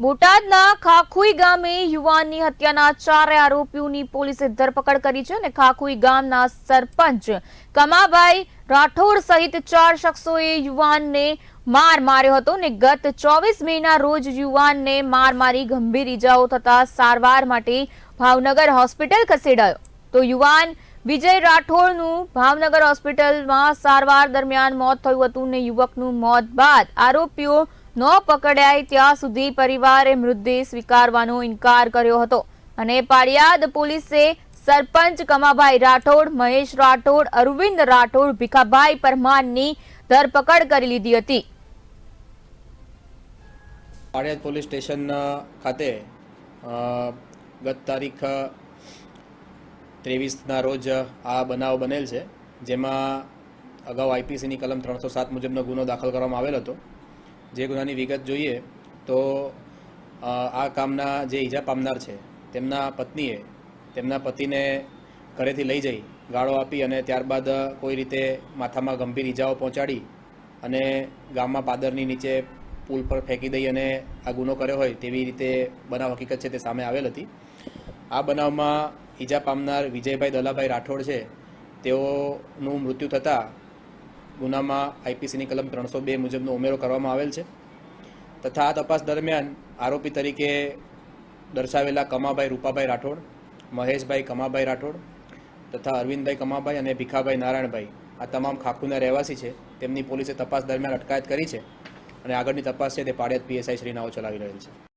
બોટાદના ખાખુઈ ગામે યુવાનની હત્યાના ચાર આરોપીઓની પોલીસે ધરપકડ કરી છે અને ખાખુઈ ગામના સરપંચ કમાભાઈ રાઠોડ સહિત ચાર શખ્સોએ યુવાનને માર માર્યો હતો અને ગત ચોવીસ મેના રોજ યુવાનને માર મારી ગંભીર ઈજાઓ થતા સારવાર માટે ભાવનગર હોસ્પિટલ ખસેડાયો. તો યુવાન વિજય રાઠોડનું ભાવનગર હોસ્પિટલમાં સારવાર દરમિયાન મોત થયું હતું ને યુવકનું મોત બાદ આરોપીઓ ન પકડાય ત્યાં સુધી પરિવારે મૃતદેહ સ્વીકારવાનો ઇનકાર કર્યો હતો. અને પાળિયાદ પોલીસે સરપંચ કમાભાઈ રાઠોડ, મહેશ રાઠોડ, અરવિંદ રાઠોડ, ભીખાભાઈ પરમારની ધરપકડ કરી લીધી હતી. પાળિયાદ પોલીસ સ્ટેશન ખાતે ગત તારીખ ત્રેવીસના રોજ આ બનાવ બનેલ છે, જેમાં અગાઉ આઈપીસીની કલમ ત્રણસો સાત મુજબનો ગુનો દાખલ કરવામાં આવેલ હતો. જે ગુનાની વિગત જોઈએ તો આ કામના જે ઈજા પામનાર છે, તેમના પત્નીએ તેમના પતિને ઘરેથી લઈ જઈ, ગાળો આપી અને ત્યારબાદ કોઈ રીતે માથામાં ગંભીર ઈજાઓ પહોંચાડી અને ગામમાં પાદરની નીચે પુલ પર ફેંકી દઈ અને આ ગુનો કર્યો હોય તેવી રીતે બનાવ હકીકત છે તે સામે આવેલ હતી. આ બનાવમાં ઈજા પામનાર વિજયભાઈ દલાભાઈ રાઠોડ છે. તેઓનું મૃત્યુ થતાં ગુનામાં આઈપીસીની કલમ ત્રણસો બે મુજબનો ઉમેરો કરવામાં આવેલ છે. તથા આ તપાસ દરમિયાન આરોપી તરીકે દર્શાવેલા કમાભાઈ રૂપાભાઈ રાઠોડ, મહેશભાઈ કમાભાઈ રાઠોડ તથા અરવિંદભાઈ કમાભાઈ અને ભીખાભાઈ નારાયણભાઈ, આ તમામ ખાખુના રહેવાસી છે. તેમની પોલીસે તપાસ દરમિયાન અટકાયત કરી છે અને આગળની તપાસ છે તે પાળિયાદ પીએસઆઈ શ્રી નાઓ ચલાવી રહેલ છે.